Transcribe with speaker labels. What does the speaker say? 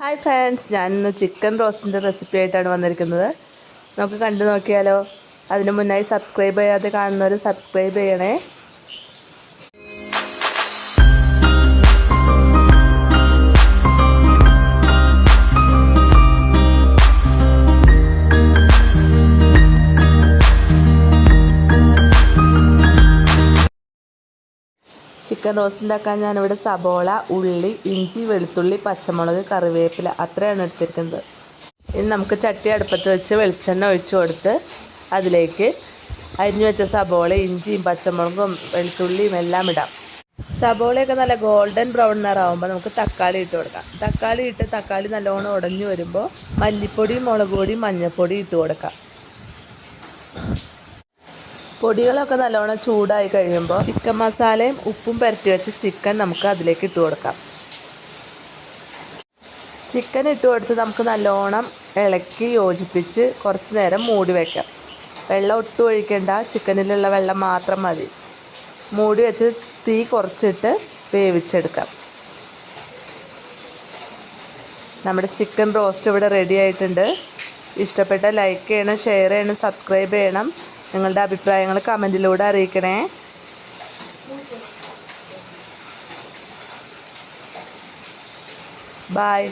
Speaker 1: Hi friends ഞാനിന്ന് chicken റോസ്റ്റിന്റെ recipe ആയിട്ടാണ് വന്നിരിക്കുന്നത്. നമുക്ക് കണ്ടു നോക്കിയാലോ? അതിന് മുന്നായി സബ്സ്ക്രൈബ് ചെയ്യാതെ കാണുന്നവർ സബ്സ്ക്രൈബ് ചെയ്യണേ. ചിക്കൻ റോസ്റ്റ് ഉണ്ടാക്കാൻ ഞാനിവിടെ സബോള ഉള്ളി ഇഞ്ചി വെളുത്തുള്ളി പച്ചമുളക് കറിവേപ്പില അത്രയാണ് എടുത്തിരിക്കുന്നത്. ഇനി നമുക്ക് ചട്ടി അടുപ്പത്ത് വെച്ച് വെളിച്ചെണ്ണ ഒഴിച്ചു കൊടുത്ത് അതിലേക്ക് അരിഞ്ഞു വെച്ച സബോള ഇഞ്ചിയും പച്ചമുളകും വെളുത്തുള്ളിയും എല്ലാം ഇടാം. സബോളയൊക്കെ നല്ല ഗോൾഡൻ ബ്രൗൺ നിറാവുമ്പോൾ നമുക്ക് തക്കാളി ഇട്ട് കൊടുക്കാം. തക്കാളി ഇട്ട് തക്കാളി നല്ലോണം ഉടഞ്ഞു വരുമ്പോൾ മല്ലിപ്പൊടിയും മുളക് പൊടിയും മഞ്ഞൾപ്പൊടിയും ഇട്ട് കൊടുക്കാം. പൊടികളൊക്കെ നല്ലോണം ചൂടായി കഴിയുമ്പോൾ ചിക്കൻ മസാലയും ഉപ്പും പരത്തി വെച്ച് ചിക്കൻ നമുക്ക് അതിലേക്ക് ഇട്ട് കൊടുക്കാം. ചിക്കൻ ഇട്ട് കൊടുത്ത് നമുക്ക് നല്ലോണം ഇളക്കി യോജിപ്പിച്ച് കുറച്ച് നേരം മൂടി വയ്ക്കാം വെള്ളം ഒട്ടും ഒഴിക്കേണ്ട ചിക്കനിലുള്ള വെള്ളം മാത്രം മതി. മൂടി വെച്ച് തീ കുറച്ചിട്ട് വേവിച്ചെടുക്കാം. നമ്മുടെ ചിക്കൻ റോസ്റ്റ് ഇവിടെ റെഡി ആയിട്ടുണ്ട്. ഇഷ്ടപ്പെട്ട ലൈക്ക് ചെയ്യണം ഷെയർ ചെയ്യണം സബ്സ്ക്രൈബ് ചെയ്യണം. നിങ്ങളുടെ അഭിപ്രായങ്ങൾ കമന്റിലൂടെ അറിയിക്കണേ. ബായ്